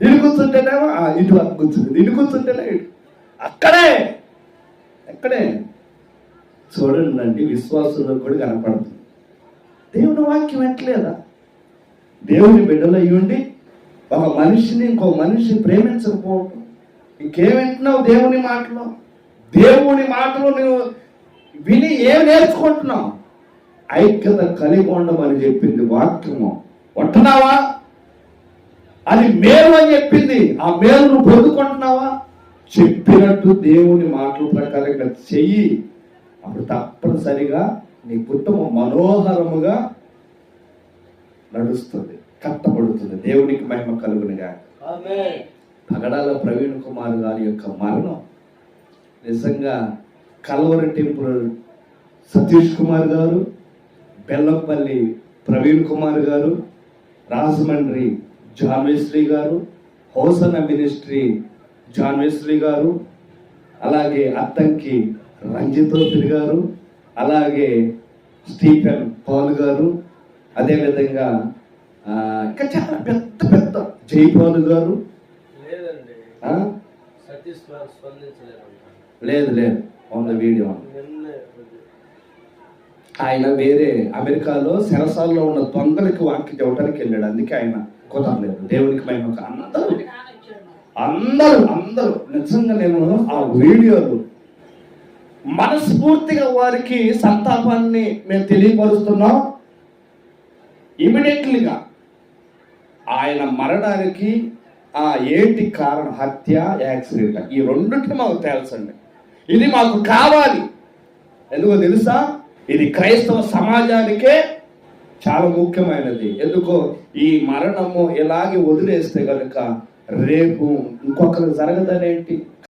ఇటు కూర్చుంటేనేమో ఇటు అక్కడ కూర్చుంది. ఇటు కూర్చుంటేనే ఇటు. అక్కడే! ఎక్కడే చూడండి అండి విశ్వాసంలో కూడా కనపడుతుంది దేవుని వాక్యం ఎట్లేదా దేవుని బిడ్డలు అయ్యుండి ఒక మనిషిని ఇంకో మనిషి ప్రేమించకపోవటం. ఇంకేమింటున్నావు దేవుని మాటలో? దేవుని మాటలు నువ్వు విని ఏం నేర్చుకుంటున్నావు? ఐక్యత కలిగి ఉండమని చెప్పింది వాక్యము. ఉంటున్నావా అది మేలు అని చెప్పింది. ఆ మేలు నువ్వు పొందుకుంటున్నావా? చెప్పినట్టు దేవుని మాటల ప్రకారంగా చెయ్యి. అప్పుడు తప్పనిసరిగా నీ కుటుంబం మనోహరముగా నడుస్తుంది కట్టబడుతుంది. దేవునికి మహిమ కలుగునిగా పగడాల ప్రవీణ్ కుమార్ గారి యొక్క మరణం నిజంగా కలవరి టెంపుల్ సతీష్ కుమార్ గారు బెల్లంపల్లి ప్రవీణ్ కుమార్ గారు రాజమండ్రి జాన్వేశ్రీ గారు హోసన మినిస్ట్రీ జాన్వేశ్రీ గారు అలాగే అత్తంకి రంజితోపిరి గారు అలాగే స్టీఫెన్ పాల్ గారు అదేవిధంగా ఇంకా చాలా పెద్ద పెద్ద జైపాల్ గారు. లేదు లేదు. ఆన్ ద వీడియో ఆయన వేరే అమెరికాలో సెరసాల్లో ఉన్న దొంగలకి వాక్యం చెప్పడానికి వెళ్ళాడు. అందుకే ఆయన కుదరలేదు దేవునికి మేము అందరూ. అందరూ అందరూ. నిజంగా నేను ఆ వీడియోలు మనస్ఫూర్తిగా వారికి సంతాపాన్ని మేము తెలియపరుస్తున్నాం. ఇమీడియట్లీగా ఆయన మరణానికి ఆ ఏంటి కారణం? హత్య యాక్సిడెంట్. ఈ రెండింటిని మాకు తెలుసండి ఇది మాకు కావాలి. ఎందుకో తెలుసా? ఇది క్రైస్తవ సమాజానికే చాలా ముఖ్యమైనది. ఎందుకో ఈ మరణము ఇలాగే వదిలేస్తే కనుక రేపు ఇంకొకరికి జరగదనేంటి?